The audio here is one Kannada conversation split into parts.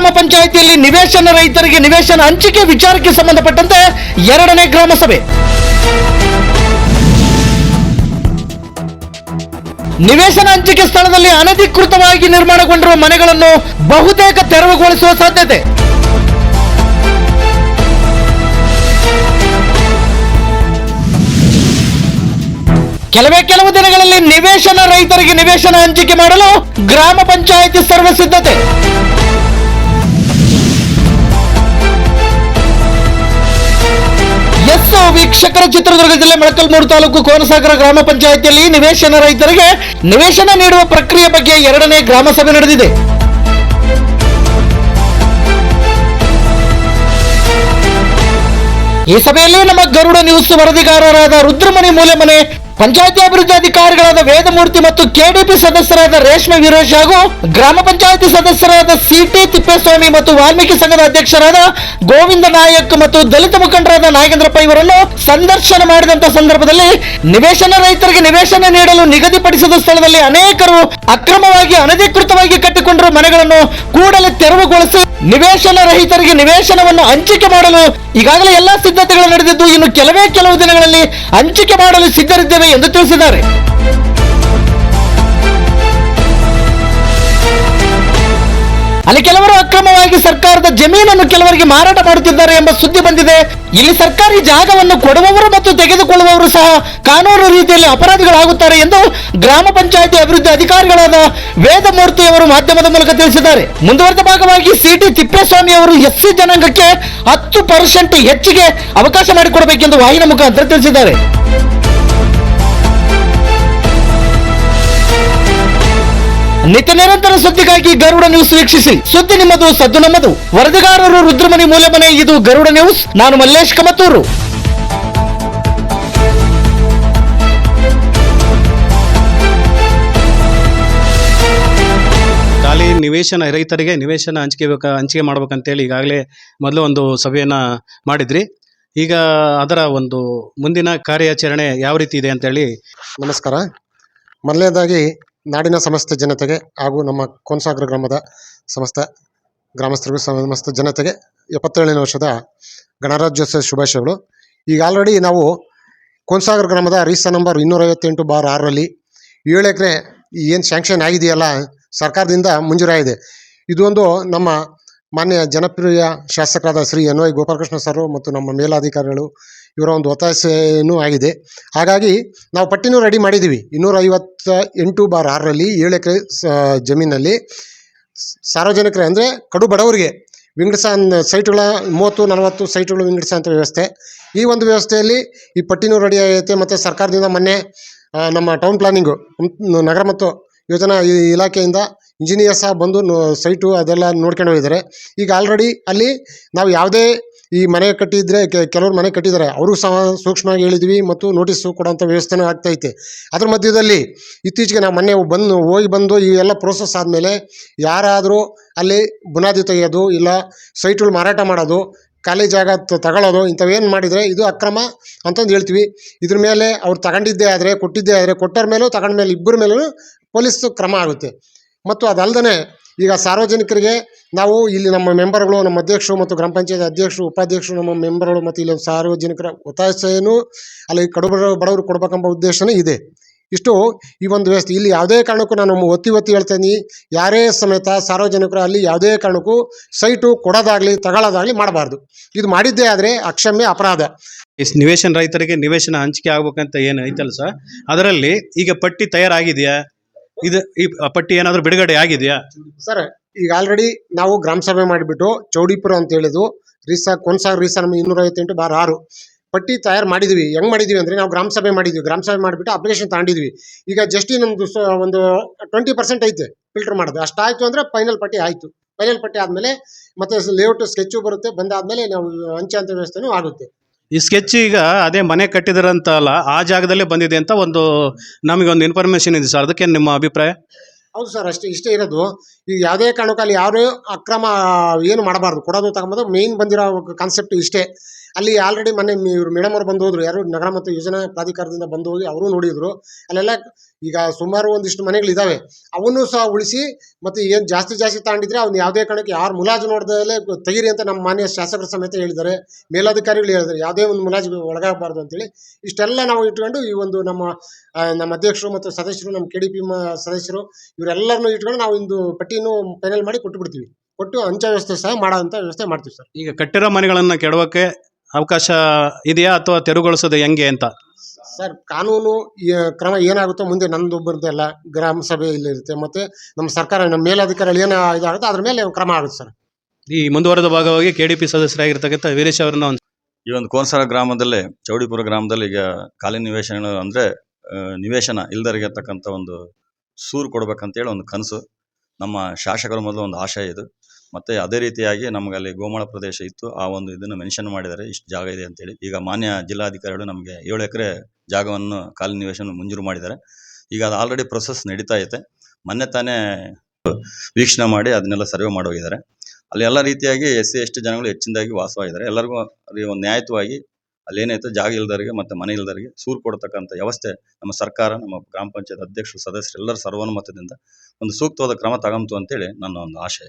ಗ್ರಾಮ ಪಂಚಾಯಿತಿಯಲ್ಲಿ ನಿವೇಶನ ರೈತರಿಗೆ ನಿವೇಶನ ಹಂಚಿಕೆ ವಿಚಾರಕ್ಕೆ ಸಂಬಂಧಪಟ್ಟಂತೆ ಎರಡನೇ ಗ್ರಾಮ ಸಭೆ. ನಿವೇಶನ ಹಂಚಿಕೆ ಸ್ಥಳದಲ್ಲಿ ಅನಧಿಕೃತವಾಗಿ ನಿರ್ಮಾಣಗೊಂಡಿರುವ ಮನೆಗಳನ್ನು ಬಹುತೇಕ ತೆರವುಗೊಳಿಸುವ ಸಾಧ್ಯತೆ. ಕೆಲವೇ ಕೆಲವು ದಿನಗಳಲ್ಲಿ ನಿವೇಶನ ರೈತರಿಗೆ ನಿವೇಶನ ಹಂಚಿಕೆ ಮಾಡಲು ಗ್ರಾಮ ಪಂಚಾಯಿತಿ ಸರ್ವ ಸಿದ್ಧತೆ. ವೀಕ್ಷಕರ ಚಿತ್ರದುರ್ಗ ಜಿಲ್ಲೆ ಮೊಳಕಲ್ಮೂರು ತಾಲೂಕು ಕೋನಸಾಗರ ಗ್ರಾಮ ಪಂಚಾಯಿತಿಯಲ್ಲಿ ನಿವೇಶನ ರೈತರಿಗೆ ನಿವೇಶನ ನೀಡುವ ಪ್ರಕ್ರಿಯೆ ಬಗ್ಗೆ ಎರಡನೇ ಗ್ರಾಮ ಸಭೆ ನಡೆದಿದೆ. ಈ ಸಭೆಯಲ್ಲಿ ನಮ್ಮ ಗರುಡ ನ್ಯೂಸ್ ವರದಿಗಾರರಾದ ರುದ್ರಮಣಿ ಮೂಲೆಮನೆ ಪಂಚಾಯತಿ ಅಭಿವೃದ್ಧಿ ಅಧಿಕಾರಿಗಳಾದ ವೇದಮೂರ್ತಿ ಮತ್ತು ಕೆಡಿಪಿ ಸದಸ್ಯರಾದ ರೇಷ್ಮೆ ವೀರೇಶ್ ಹಾಗೂ ಗ್ರಾಮ ಪಂಚಾಯತಿ ಸದಸ್ಯರಾದ ಸಿಟಿ ತಿಪ್ಪೇಸ್ವಾಮಿ ಮತ್ತು ವಾಲ್ಮೀಕಿ ಸಂಘದ ಅಧ್ಯಕ್ಷರಾದ ಗೋವಿಂದ ನಾಯಕ್ ಮತ್ತು ದಲಿತ ಮುಖಂಡರಾದ ನಾಗೇಂದ್ರಪ್ಪ ಇವರನ್ನು ಸಂದರ್ಶನ ಮಾಡಿದಂತ ಸಂದರ್ಭದಲ್ಲಿ ನಿವೇಶನ ರೈತರಿಗೆ ನಿವೇಶನ ನೀಡಲು ನಿಗದಿಪಡಿಸಿದ ಸ್ಥಳದಲ್ಲಿ ಅನೇಕರು ಅಕ್ರಮವಾಗಿ ಅನಧಿಕೃತವಾಗಿ ಕಟ್ಟಿಕೊಂಡಿರುವ ಮನೆಗಳನ್ನು ಕೂಡಲೇ ತೆರವುಗೊಳಿಸಿ ನಿವೇಶನ ರಹಿತರಿಗೆ ನಿವೇಶನವನ್ನು ಹಂಚಿಕೆ ಮಾಡಲು ಈಗಾಗಲೇ ಎಲ್ಲಾ ಸಿದ್ಧತೆಗಳು ನಡೆದಿದ್ದು ಇನ್ನು ಕೆಲವೇ ಕೆಲವು ದಿನಗಳಲ್ಲಿ ಹಂಚಿಕೆ ಮಾಡಲು ಸಿದ್ಧರಿದ್ದೇವೆ ಎಂದು ತಿಳಿಸಿದ್ದಾರೆ. ಅಲ್ಲಿ ಕೆಲವರು ಅಕ್ರಮವಾಗಿ ಸರ್ಕಾರದ ಜಮೀನನ್ನು ಕೆಲವರಿಗೆ ಮಾರಾಟ ಮಾಡುತ್ತಿದ್ದಾರೆ ಎಂಬ ಸುದ್ದಿ ಬಂದಿದೆ. ಇಲ್ಲಿ ಸರ್ಕಾರಿ ಜಾಗವನ್ನು ಕೊಡುವವರು ಮತ್ತು ತೆಗೆದುಕೊಳ್ಳುವವರು ಸಹ ಕಾನೂನು ರೀತಿಯಲ್ಲಿ ಅಪರಾಧಿಗಳಾಗುತ್ತಾರೆ ಎಂದು ಗ್ರಾಮ ಪಂಚಾಯತಿ ಅಭಿವೃದ್ಧಿ ಅಧಿಕಾರಿಗಳಾದ ವೇದಮೂರ್ತಿ ಅವರು ಮಾಧ್ಯಮದ ಮೂಲಕ ತಿಳಿಸಿದ್ದಾರೆ. ಮುಂದುವರೆದ ಭಾಗವಾಗಿ ಸಿಟಿ ತಿಪ್ಪೇಸ್ವಾಮಿ ಅವರು ಎಸ್ಸಿ ಜನಾಂಗಕ್ಕೆ ಹತ್ತು ಪರ್ಸೆಂಟ್ ಹೆಚ್ಚಿಗೆ ಅವಕಾಶ ಮಾಡಿಕೊಡಬೇಕೆಂದು ವಾಹಿನ ಮುಖಾಂತರ ತಿಳಿಸಿದ್ದಾರೆ. ನಿತ್ಯ ನಿರಂತರ ಸುದ್ದಿಗಾಗಿ ಗರುಡ ನ್ಯೂಸ್ ವೀಕ್ಷಿಸಿ. ಸುದ್ದಿ ನಿಮ್ಮದು ಸದ್ದು ನಮ್ಮದು. ವರದಿಗಾರರು ರುದ್ರಮನಿ ಮೂಲಮನೆ ಇದು ಗರುಡ ನ್ಯೂಸ್ ನಾನು ಮಲ್ಲೇಶ್ ಕಮತೂರು. ಖಾಲಿ ನಿವೇಶನ ರೈತರಿಗೆ ನಿವೇಶನ ಹಂಚಿಕೆ ಬೇಕಾ ಹಂಚಿಕೆ ಮಾಡ್ಬೇಕಂತೇಳಿ ಈಗಾಗಲೇ ಮೊದಲು ಒಂದು ಸಭೆಯನ್ನು ಮಾಡಿದ್ರಿ. ಈಗ ಅದರ ಒಂದು ಮುಂದಿನ ಕಾರ್ಯಾಚರಣೆ ಯಾವ ರೀತಿ ಇದೆ ಅಂತೇಳಿ. ನಮಸ್ಕಾರ. ಮೊದಲನೇದಾಗಿ ನಾಡಿನ ಸಮಸ್ತ ಜನತೆಗೆ ಹಾಗೂ ನಮ್ಮ ಕೋನ್ಸಾಗರ ಗ್ರಾಮದ ಸಮಸ್ತ ಗ್ರಾಮಸ್ಥರಿಗೂ ಸಮಸ್ತ ಜನತೆಗೆ ಎಪ್ಪತ್ತೇಳನೇ ವರ್ಷದ ಗಣರಾಜ್ಯೋತ್ಸವ ಶುಭಾಶಯಗಳು. ಈಗ ಆಲ್ರೆಡಿ ನಾವು ಕೋನ್ಸಾಗರ ಗ್ರಾಮದ ರೀಸ ನಂಬರ್ ಇನ್ನೂರೈವತ್ತೆಂಟು ಬಾರ್ ಆರರಲ್ಲಿ ಏಳು ಎಕರೆ ಏನು ಸ್ಯಾಂಕ್ಷನ್ ಆಗಿದೆಯಲ್ಲ ಸರ್ಕಾರದಿಂದ ಮಂಜೂರಾಗಿದೆ. ಇದೊಂದು ನಮ್ಮ ಮಾನ್ಯ ಜನಪ್ರಿಯ ಶಾಸಕರಾದ Shri N Y Gopalakrishna sir ಮತ್ತು ನಮ್ಮ ಮೇಲಾಧಿಕಾರಿಗಳು, ಇವರ ಒಂದು ಒತ್ತಾಸೆಯೂ ಆಗಿದೆ. ಹಾಗಾಗಿ ನಾವು ಪಟ್ಟಿನೂ ರೆಡಿ ಮಾಡಿದ್ದೀವಿ. ಇನ್ನೂರ ಐವತ್ತ ಎಂಟು ಬಾರ್ ಆರರಲ್ಲಿ ಏಳು ಎಕರೆ ಜಮೀನಲ್ಲಿ ಸ್- ಸಾರ್ವಜನಿಕರೇ ಅಂದರೆ ಕಡು ಬಡವರಿಗೆ ವಿಂಗಡಿಸ ಸೈಟ್ಗಳ, ಮೂವತ್ತು, ನಲವತ್ತು ಸೈಟ್ಗಳು ವಿಂಗಡಿಸ ಅಂತ ವ್ಯವಸ್ಥೆ. ಈ ಒಂದು ವ್ಯವಸ್ಥೆಯಲ್ಲಿ ಈ ಪಟ್ಟಿನೂ ರೆಡಿ ಆಗೈತೆ. ಮತ್ತು ಸರ್ಕಾರದಿಂದ ಮೊನ್ನೆ ನಮ್ಮ ಟೌನ್ ಪ್ಲಾನಿಂಗು ನಗರ ಮತ್ತು ಯೋಜನಾ ಈ ಇಲಾಖೆಯಿಂದ ಇಂಜಿನಿಯರ್ ಸಹ ಬಂದು ಸೈಟು ಅದೆಲ್ಲ ನೋಡ್ಕೊಂಡು ಹೋಗಿದ್ದಾರೆ. ಈಗ ಆಲ್ರೆಡಿ ಅಲ್ಲಿ ನಾವು ಯಾವುದೇ ಈ ಮನೆ ಕಟ್ಟಿದ್ರೆ ಕೆಲವರು ಮನೆ ಕಟ್ಟಿದ್ದಾರೆ. ಅವರು ಸಹ ಸೂಕ್ಷ್ಮವಾಗಿ ಹೇಳಿದ್ವಿ ಮತ್ತು ನೋಟಿಸು ಕೊಡೋಂಥ ವ್ಯವಸ್ಥೆನೂ ಆಗ್ತೈತೆ ಅದ್ರ ಮಧ್ಯದಲ್ಲಿ ಇತ್ತೀಚೆಗೆ ನಾವು ಮೊನ್ನೆ ಬಂದು ಹೋಗಿ ಬಂದು ಈ ಎಲ್ಲ ಪ್ರೋಸೆಸ್ ಆದಮೇಲೆ ಯಾರಾದರೂ ಅಲ್ಲಿ ಬುನಾದಿ ತೆಗೆಯೋದು ಇಲ್ಲ ಸೈಟ್ಗಳು ಮಾರಾಟ ಮಾಡೋದು, ಖಾಲಿ ಜಾಗ ತಗೊಳ್ಳೋದು ಇಂಥವೇನು ಮಾಡಿದರೆ ಇದು ಅಕ್ರಮ ಅಂತಂದು ಹೇಳ್ತೀವಿ. ಇದ್ರ ಮೇಲೆ ಅವ್ರು ತಗೊಂಡಿದ್ದೇ ಆದರೆ, ಕೊಟ್ಟಿದ್ದೇ ಆದರೆ ಕೊಟ್ಟರ ಮೇಲೂ ತಗೊಂಡ ಮೇಲೆ ಇಬ್ಬರ ಮೇಲೂ ಪೊಲೀಸ್ ಕ್ರಮ ಆಗುತ್ತೆ. ಮತ್ತು ಅದಲ್ಲದೆ ಈಗ ಸಾರ್ವಜನಿಕರಿಗೆ ನಾವು ಇಲ್ಲಿ ನಮ್ಮ ಮೆಂಬರ್ಗಳು, ನಮ್ಮ ಅಧ್ಯಕ್ಷರು ಮತ್ತು ಗ್ರಾಮ ಪಂಚಾಯತ್ ಅಧ್ಯಕ್ಷರು, ಉಪಾಧ್ಯಕ್ಷರು, ನಮ್ಮ ಮೆಂಬರ್ಗಳು ಮತ್ತು ಇಲ್ಲಿ ಸಾರ್ವಜನಿಕರ ಒತ್ತಾಸೆಯನ್ನು ಅಲ್ಲಿ ಕಡುಬಡ ಬಡವರು ಕೊಡಬೇಕೆಂಬ ಉದ್ದೇಶನೂ ಇದೆ. ಇಷ್ಟು ಈ ಒಂದು ವ್ಯವಸ್ಥೆ. ಇಲ್ಲಿ ಯಾವುದೇ ಕಾರಣಕ್ಕೂ ನಾನು ಒತ್ತಿ ಒತ್ತಿ ಹೇಳ್ತೀನಿ, ಯಾರೇ ಸಮೇತ ಸಾರ್ವಜನಿಕರು ಅಲ್ಲಿ ಯಾವುದೇ ಕಾರಣಕ್ಕೂ ಸೈಟು ಕೊಡೋದಾಗಲಿ, ತಗೊಳ್ಳೋದಾಗಲಿ ಮಾಡಬಾರ್ದು. ಇದು ಮಾಡಿದ್ದೇ ಆದರೆ ಅಕ್ಷಮ್ಯ ಅಪರಾಧ. ಇಸ್ ನಿವೇಶನ ರೈತರಿಗೆ ನಿವೇಶನ ಹಂಚಿಕೆ ಆಗ್ಬೇಕಂತ ಏನು ಐತಲ್ಲ ಸರ್? ಅದರಲ್ಲಿ ಈಗ ಪಟ್ಟಿ ತಯಾರಾಗಿದೆಯಾ? ಇದು ಈ ಪಟ್ಟಿ ಏನಾದರೂ ಬಿಡುಗಡೆ ಆಗಿದೆಯಾ? ಸರ್, ಈಗ ಆಲ್ರೆಡಿ ನಾವು ಗ್ರಾಮ ಸಭೆ ಮಾಡಿಬಿಟ್ಟು ಚೌಡಿಪುರ ಅಂತ ಹೇಳಿದ್ದು, ರೀಸಾ ಕೊನ್ಸಾಗ ರೀಸಾ ಇನ್ನೂರ ಐವತ್ತೆಂಟು ಬಾರ್ ಆರು ಪಟ್ಟಿ ತಯಾರು ಮಾಡಿದ್ವಿ. ಹೆಂಗ್ ಮಾಡಿದ್ವಿ ಅಂದ್ರೆ ನಾವು ಗ್ರಾಮ ಸಭೆ ಮಾಡಿದ್ವಿ. ಗ್ರಾಮ ಸಭೆ ಮಾಡಿಬಿಟ್ಟು ಅಪ್ಲಿಕೇಶನ್ ತಗೊಂಡಿದ್ವಿ. ಈಗ ಜಸ್ಟ್ ನಮ್ದು ಒಂದು ಟ್ವೆಂಟಿ ಪರ್ಸೆಂಟ್ ಐತೆ ಫಿಲ್ಟರ್ ಮಾಡೋದು. ಅಷ್ಟಾಯ್ತು ಅಂದ್ರೆ ಫೈನಲ್ ಪಟ್ಟಿ ಆಯ್ತು. ಫೈನಲ್ ಪಟ್ಟಿ ಆದಮೇಲೆ ಮತ್ತೆ ಲೇಔಟ್ ಸ್ಕೆಚ್ ಬರುತ್ತೆ. ಬಂದಾದ್ಮೇಲೆ ನಾವು ಅಂಚೆ ಅಂತ ವ್ಯವಸ್ಥೆನೂ ಆಗುತ್ತೆ. ಈ ಸ್ಕೆಚ್ ಈಗ ಅದೇ ಮನೆ ಕಟ್ಟಿದಾರಂತಲ್ಲ, ಆ ಜಾಗದಲ್ಲೇ ಬಂದಿದೆ ಅಂತ ಒಂದು ನಮಗೆ ಒಂದು ಇನ್ಫಾರ್ಮೇಶನ್ ಇದೆ ಸರ್ ಅದಕ್ಕೆ ನಿಮ್ಮ ಅಭಿಪ್ರಾಯ? ಹೌದು ಸರ್ ಅಷ್ಟೇ, ಇಷ್ಟೇ ಇರೋದು. ಈಗ ಯಾವುದೇ ಕಾರಣಕ್ಕೂ ಅಲ್ಲಿ ಯಾರು ಅಕ್ರಮ ಏನು ಮಾಡಬಾರ್ದು. ಕೊಡೋದು ತಗೊಂಬೋದು ಮೇಯ್ನ್ ಬಂದಿರೋ ಕಾನ್ಸೆಪ್ಟ್ ಇಷ್ಟೇ. ಅಲ್ಲಿ ಆಲ್ರೆಡಿ ಮೊನ್ನೆ ಇವರು ಮೇಡಮ್ ಅವರು ಬಂದು ಹೋದ್ರು. ಯಾರು ನಗರ ಮತ್ತು ಯೋಜನಾ ಪ್ರಾಧಿಕಾರದಿಂದ ಬಂದು ಹೋಗಿ ಅವರು ನೋಡಿದ್ರು. ಅಲ್ಲೆಲ್ಲ ಈಗ ಸುಮಾರು ಒಂದಿಷ್ಟು ಮನೆಗಳಿದ್ದಾವೆ ಅವನ್ನೂ ಸಹ ಉಳಿಸಿ ಮತ್ತು ಏನು ಜಾಸ್ತಿ ಜಾಸ್ತಿ ತಗೊಂಡಿದ್ರೆ ಅವ್ನು ಯಾವುದೇ ಕಾರಣಕ್ಕೆ ಯಾರು ಮುಲಾಜು ನೋಡ್ದಲ್ಲೇ ತೆಗೀರಿ ಅಂತ ನಮ್ಮ ಮಾನ್ಯ ಶಾಸಕರ ಸಮೇತ ಹೇಳಿದ್ದಾರೆ. ಮೇಲಾಧಿಕಾರಿಗಳು ಹೇಳಿದ್ದಾರೆ. ಯಾವುದೇ ಒಂದು ಮುಲಾಜು ಒಳಗಾಗಬಾರ್ದು ಅಂತೇಳಿ. ಇಷ್ಟೆಲ್ಲ ನಾವು ಇಟ್ಕೊಂಡು ಈ ಒಂದು ನಮ್ಮ ನಮ್ಮ ಅಧ್ಯಕ್ಷರು ಮತ್ತು ಸದಸ್ಯರು, ನಮ್ಮ ಕೆ ಡಿ ಪಿ ಸದಸ್ಯರು ಇವರೆಲ್ಲರನ್ನೂ ಇಟ್ಕೊಂಡು ನಾವು ಇಂದು ಪಟ್ಟಿಯನ್ನು ಫೈನಲ್ ಮಾಡಿ ಕೊಟ್ಟು ಬಿಡ್ತೀವಿ. ಕೊಟ್ಟು ಅಂಚೆ ವ್ಯವಸ್ಥೆ ಸಹ ಮಾಡೋ ವ್ಯವಸ್ಥೆ ಮಾಡ್ತೀವಿ ಸರ್. ಈಗ ಕಟ್ಟಿರೋ ಮನೆಗಳನ್ನು ಕೆಡವಕ್ಕೆ ಅವಕಾಶ ಇದೆಯಾ ಅಥವಾ ತೆರವುಗೊಳಿಸೋದು ಹೆಂಗೆ ಅಂತ? ಸರ್ ಕಾನೂನು ಈ ಕ್ರಮ ಏನಾಗುತ್ತೋ ಮುಂದೆ ನಂದು ಬರ್ದೆಲ್ಲ ಗ್ರಾಮ ಸಭೆ ಇಲ್ಲಿರುತ್ತೆ. ಮತ್ತೆ ನಮ್ಮ ಸರ್ಕಾರ ನಮ್ಮ ಮೇಲಧಿಕಾರಿಗಳು ಏನು ಇದಾಗುತ್ತೆ ಅದ್ರ ಮೇಲೆ ಕ್ರಮ ಆಗುತ್ತೆ ಸರ್. ಈ ಮುಂದುವರೆದ ಭಾಗವಾಗಿ ಕೆ ಡಿ ಪಿ ಸದಸ್ಯರಾಗಿರ್ತಕ್ಕಂಥ ವೀರೇಶ್ ಅವರನ್ನ ಒಂದು ಈ ಒಂದು ಕೋನ್ಸರ ಗ್ರಾಮದಲ್ಲಿ ಚೌಡಿಪುರ ಗ್ರಾಮದಲ್ಲಿ ಈಗ ಖಾಲಿ ನಿವೇಶನ ಅಂದರೆ ನಿವೇಶನ ಇಲ್ದರಿಗಿರ್ತಕ್ಕಂಥ ಒಂದು ಸೂರು ಕೊಡ್ಬೇಕಂತೇಳಿ ಒಂದು ಕನಸು. ನಮ್ಮ ಶಾಸಕರ ಮೊದಲು ಒಂದು ಆಶಯ ಇದು. ಮತ್ತು ಅದೇ ರೀತಿಯಾಗಿ ನಮಗೆ ಅಲ್ಲಿ ಗೋಮಾಳ ಪ್ರದೇಶ ಇತ್ತು. ಆ ಒಂದು ಇದನ್ನು ಮೆನ್ಷನ್ ಮಾಡಿದ್ದಾರೆ. ಇಷ್ಟು ಜಾಗ ಇದೆ ಅಂತೇಳಿ. ಈಗ ಮಾನ್ಯ ಜಿಲ್ಲಾಧಿಕಾರಿಗಳು ನಮಗೆ ಏಳು ಎಕರೆ ಜಾಗವನ್ನು ಕಾಲ ನಿವೇಶನ ಮಂಜೂರು ಮಾಡಿದ್ದಾರೆ. ಈಗ ಅದು ಆಲ್ರೆಡಿ ಪ್ರೊಸೆಸ್ ನಡೀತಾ ಐತೆ. ಮೊನ್ನೆ ತಾನೇ ವೀಕ್ಷಣೆ ಮಾಡಿ ಅದನ್ನೆಲ್ಲ ಸರ್ವೆ ಮಾಡಿ ಹೋಗಿದ್ದಾರೆ. ಅಲ್ಲಿ ಎಲ್ಲ ರೀತಿಯಾಗಿ ಎಸ್ ಸಿ, ಎಸ್ ಜನಗಳು ಹೆಚ್ಚಿನದಾಗಿ ವಾಸವಾಗಿದ್ದಾರೆ. ಎಲ್ಲರಿಗೂ ಅಲ್ಲಿ ಒಂದು ನ್ಯಾಯಿತವಾಗಿ ಅಲ್ಲಿ ಏನೈತೆ ಜಾಗ ಇಲ್ಲದವರಿಗೆ ಮತ್ತು ಮನೆ ಇಲ್ಲದವರಿಗೆ ಸೂರು ಕೊಡ್ತಕ್ಕಂಥ ವ್ಯವಸ್ಥೆ ನಮ್ಮ ಸರ್ಕಾರ, ನಮ್ಮ ಗ್ರಾಮ ಪಂಚಾಯತ್ ಅಧ್ಯಕ್ಷರು, ಸದಸ್ಯರು ಎಲ್ಲರ ಸರ್ವಾನುಮತದಿಂದ ಒಂದು ಸೂಕ್ತವಾದ ಕ್ರಮ ತಗೊಂತು ಅಂತೇಳಿ ನನ್ನ ಒಂದು ಆಶಯ.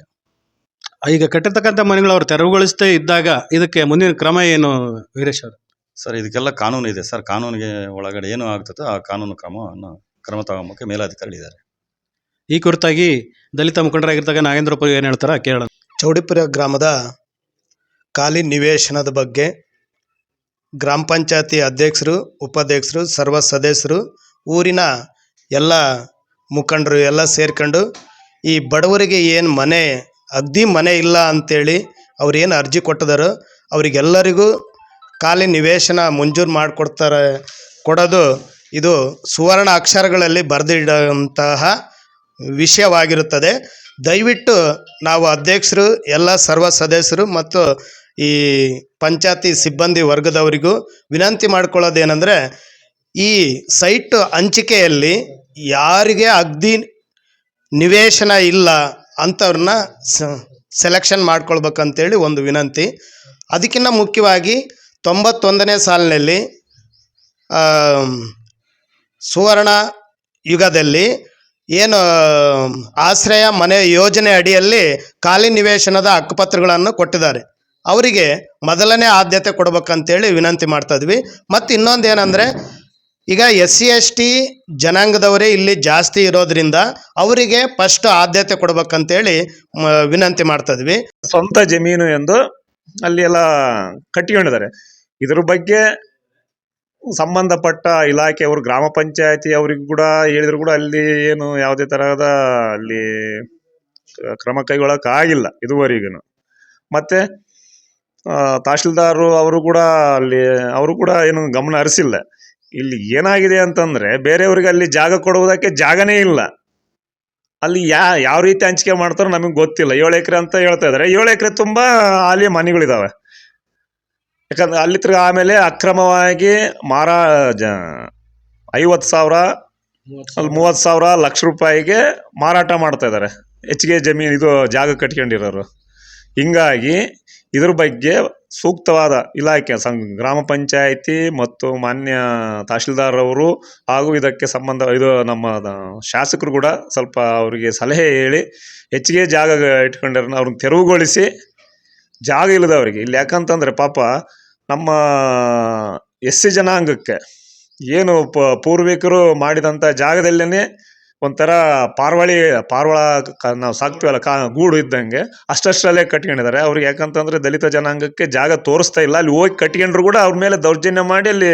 ಈಗ ಕಟ್ಟಿರ್ತಕ್ಕಂಥ ಮನೆಗಳು ಅವ್ರು ತೆರವುಗೊಳಿಸದೇ ಇದ್ದಾಗ ಇದಕ್ಕೆ ಮುಂದಿನ ಕ್ರಮ ಏನು ವೀರೇಶ್ ಅವರು? ಸರ್ ಇದಕ್ಕೆಲ್ಲ ಕಾನೂನು ಇದೆ. ಸರ್ ಕಾನೂನಿಗೆ ಒಳಗಡೆ ಏನು ಆಗ್ತದೋ ಆ ಕಾನೂನು ಕ್ರಮವನ್ನು ಕ್ರಮ ತಗೊಂಬೋಕೆ ಮೇಲಾಧಿಕಾರಿಗಳಿದ್ದಾರೆ. ಈ ಕುರಿತಾಗಿ ದಲಿತ ಮುಖಂಡರಾಗಿರ್ತಕ್ಕ ನಾಗೇಂದ್ರಪ್ಪ ಏನು ಹೇಳ್ತಾರ ಕೇಳೋಣ. ಚೌಡಿಪುರ ಗ್ರಾಮದ ಖಾಲಿ ನಿವೇಶನದ ಬಗ್ಗೆ ಗ್ರಾಮ ಪಂಚಾಯತಿ ಅಧ್ಯಕ್ಷರು ಉಪಾಧ್ಯಕ್ಷರು ಸರ್ವ ಸದಸ್ಯರು ಊರಿನ ಎಲ್ಲ ಮುಖಂಡರು ಎಲ್ಲ ಸೇರ್ಕೊಂಡು ಈ ಬಡವರಿಗೆ ಏನು ಮನೆ ಅಗ್ದಿ ಮನೆ ಇಲ್ಲ ಅಂತೇಳಿ ಏನು ಅರ್ಜಿ ಕೊಟ್ಟಿದಾರೋ, ಅವರಿಗೆಲ್ಲರಿಗೂ ಖಾಲಿ ನಿವೇಶನ ಮಂಜೂರು ಮಾಡಿಕೊಡ್ತಾರೆ, ಕೊಡೋದು ಇದು ಸುವರ್ಣ ಅಕ್ಷರಗಳಲ್ಲಿ ಬರೆದಿಡುವಂತಹ ವಿಷಯವಾಗಿರುತ್ತದೆ. ದಯವಿಟ್ಟು ನಾವು ಅಧ್ಯಕ್ಷರು, ಎಲ್ಲ ಸರ್ವ ಸದಸ್ಯರು ಮತ್ತು ಈ ಪಂಚಾಯತಿ ಸಿಬ್ಬಂದಿ ವರ್ಗದವರಿಗೂ ವಿನಂತಿ ಮಾಡ್ಕೊಳ್ಳೋದೇನೆಂದರೆ, ಈ ಸೈಟ್ ಹಂಚಿಕೆಯಲ್ಲಿ ಯಾರಿಗೆ ಅಗ್ದಿ ನಿವೇಶನ ಇಲ್ಲ ಅಂಥವ್ರನ್ನ ಸೆಲೆಕ್ಷನ್ ಮಾಡ್ಕೊಳ್ಬೇಕಂತೇಳಿ ಒಂದು ವಿನಂತಿ. ಅದಕ್ಕಿಂತ ಮುಖ್ಯವಾಗಿ ತೊಂಬತ್ತೊಂದನೇ ಸಾಲಿನಲ್ಲಿ ಸುವರ್ಣ ಯುಗದಲ್ಲಿ ಏನು, ಆಶ್ರಯ ಮನೆ ಯೋಜನೆ ಅಡಿಯಲ್ಲಿ ಖಾಲಿ ನಿವೇಶನದ ಹಕ್ಕುಪತ್ರಗಳನ್ನು ಕೊಟ್ಟಿದ್ದಾರೆ. ಅವರಿಗೆ ಮೊದಲನೇ ಆದ್ಯತೆ ಕೊಡ್ಬೇಕಂತೇಳಿ ವಿನಂತಿ ಮಾಡ್ತಾ ಇದ್ವಿ. ಮತ್ತು ಇನ್ನೊಂದು ಏನಂದರೆ ಈಗ ಎಸ್ ಸಿ ಎಸ್ ಟಿ ಜನಾಂಗದವರೇ ಇಲ್ಲಿ ಜಾಸ್ತಿ ಇರೋದ್ರಿಂದ ಅವರಿಗೆ ಫಸ್ಟ್ ಆದ್ಯತೆ ಕೊಡ್ಬೇಕಂತೇಳಿ ವಿನಂತಿ ಮಾಡ್ತಾ ಇದ್ವಿ. ಸ್ವಂತ ಜಮೀನು ಎಂದು ಅಲ್ಲಿ ಎಲ್ಲ ಕಟ್ಟಿಕೊಂಡಿದ್ದಾರೆ. ಇದ್ರ ಬಗ್ಗೆ ಸಂಬಂಧಪಟ್ಟ ಇಲಾಖೆಯವರು, ಗ್ರಾಮ ಪಂಚಾಯತಿ ಅವರಿಗೂ ಕೂಡ ಹೇಳಿದ್ರು ಕೂಡ ಅಲ್ಲಿ ಏನು ಯಾವುದೇ ತರಹದ ಅಲ್ಲಿ ಕ್ರಮ ಕೈಗೊಳ್ಳಕ್ ಆಗಿಲ್ಲ ಇದುವರೆಗೂ ಮತ್ತೆ ತಹಶೀಲ್ದಾರ್ ಅವರು ಕೂಡ ಅಲ್ಲಿ, ಅವರು ಕೂಡ ಏನು ಗಮನ ಹರಿಸಿಲ್ಲ. ಇಲ್ಲಿ ಏನಾಗಿದೆ ಅಂತಂದ್ರೆ ಬೇರೆಯವ್ರಿಗೆ ಅಲ್ಲಿ ಜಾಗ ಕೊಡುವುದಕ್ಕೆ ಜಾಗನೇ ಇಲ್ಲ. ಅಲ್ಲಿ ಯಾ ಯಾವ ರೀತಿ ಹಂಚಿಕೆ ಮಾಡ್ತಾರೋ ನಮಗೆ ಗೊತ್ತಿಲ್ಲ. ಏಳು ಎಕರೆ ಅಂತ ಹೇಳ್ತಾ ಇದ್ದಾರೆ ಏಳು ಎಕರೆ ತುಂಬಾ ಅಲ್ಲಿ ಮನೆಗಳಿದಾವೆ. ಯಾಕಂದ್ರೆ ಅಲ್ಲಿ ತಿರ್ಗ ಆಮೇಲೆ ಅಕ್ರಮವಾಗಿ ಮಾರಾ ಜ ಐವತ್ತು ಸಾವಿರ ಅಲ್ಲಿ ಮೂವತ್ತು ಸಾವಿರ ಲಕ್ಷ ರೂಪಾಯಿಗೆ ಮಾರಾಟ ಮಾಡ್ತಾ ಇದ್ದಾರೆ ಹೆಚ್ಚಿಗೆ ಜಮೀನು ಇದು ಜಾಗ ಕಟ್ಕೊಂಡಿರೋರು. ಹಿಂಗಾಗಿ ಇದ್ರ ಬಗ್ಗೆ ಸೂಕ್ತವಾದ ಇಲಾಖೆ ಸಂ ಗ್ರಾಮ ಪಂಚಾಯಿತಿ ಮತ್ತು ಮಾನ್ಯ ತಹಶೀಲ್ದಾರ್ ಅವರು ಹಾಗೂ ಇದಕ್ಕೆ ಸಂಬಂಧ ಇದು ನಮ್ಮ ಶಾಸಕರು ಕೂಡ ಸ್ವಲ್ಪ ಅವರಿಗೆ ಸಲಹೆ ಹೇಳಿ ಹೆಚ್ಚಿಗೆ ಜಾಗ ಇಟ್ಕೊಂಡಿರ ಅವ್ರನ್ನ ತೆರವುಗೊಳಿಸಿ ಜಾಗ ಇಲ್ಲದವರಿಗೆ. ಇಲ್ಲಿ ಯಾಕಂತಂದ್ರೆ ಪಾಪ ನಮ್ಮ ಎಸ್ ಸಿ ಜನಾಂಗಕ್ಕೆ ಏನು ಪೂರ್ವಿಕರು ಮಾಡಿದಂಥ ಜಾಗದಲ್ಲೇ ಒಂಥರ ಪಾರ್ವಳಿ, ಪಾರ್ವಳ ನಾವು ಸಾಕ್ತೀವಲ್ಲ, ಕಾ, ಗೂಡು ಇದ್ದಂಗೆ, ಅಷ್ಟಷ್ಟರಲ್ಲೇ ಕಟ್ಕೊಂಡಿದ್ದಾರೆ. ಅವ್ರಿಗೆ ಯಾಕಂತಂದ್ರೆ ದಲಿತ ಜನಾಂಗಕ್ಕೆ ಜಾಗ ತೋರಿಸ್ತಾ ಇಲ್ಲ. ಅಲ್ಲಿ ಹೋಗಿ ಕಟ್ಕೊಂಡ್ರು ಕೂಡ ಅವ್ರ ಮೇಲೆ ದೌರ್ಜನ್ಯ ಮಾಡಿ ಅಲ್ಲಿ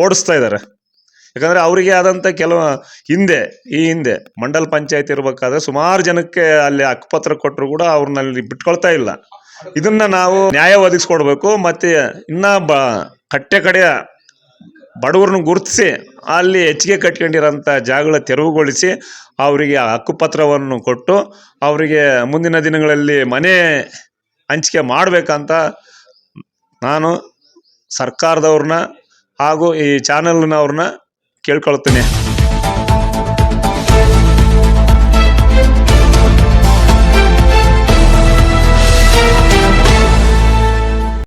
ಓಡಿಸ್ತಾ ಇದ್ದಾರೆ. ಯಾಕಂದ್ರೆ ಅವರಿಗೆ ಆದಂಥ ಕೆಲವು ಹಿಂದೆ, ಈ ಹಿಂದೆ, ಮಂಡಲ್ ಪಂಚಾಯತ್ ಇರ್ಬೇಕಾದ್ರೆ ಸುಮಾರು ಜನಕ್ಕೆ ಅಲ್ಲಿ ಹಕ್ಕುಪತ್ರ ಕೊಟ್ಟರು ಕೂಡ ಅವ್ರನ್ನ ಅಲ್ಲಿ ಬಿಟ್ಕೊಳ್ತಾ ಇಲ್ಲ. ಇದನ್ನ ನಾವು ನ್ಯಾಯ ಒದಗಿಸ್ಕೊಡ್ಬೇಕು. ಮತ್ತೆ ಇನ್ನ ಬ, ಕಟ್ಟೆ ಕಡೆಯ ಬಡವ್ರನ್ನ ಗುರುತಿಸಿ, ಅಲ್ಲಿ ಹೆಚ್ಚಿಗೆ ಕಟ್ಕೊಂಡಿರೋಂಥ ಜಾಗಗಳ ತೆರವುಗೊಳಿಸಿ ಅವರಿಗೆ ಹಕ್ಕುಪತ್ರವನ್ನು ಕೊಟ್ಟು, ಅವರಿಗೆ ಮುಂದಿನ ದಿನಗಳಲ್ಲಿ ಮನೆ ಹಂಚಿಕೆ ಮಾಡಬೇಕಂತ ನಾನು ಸರ್ಕಾರದವ್ರನ್ನ ಹಾಗೂ ಈ ಚಾನಲ್ನವ್ರನ್ನ ಕೇಳ್ಕೊಳ್ತೀನಿ.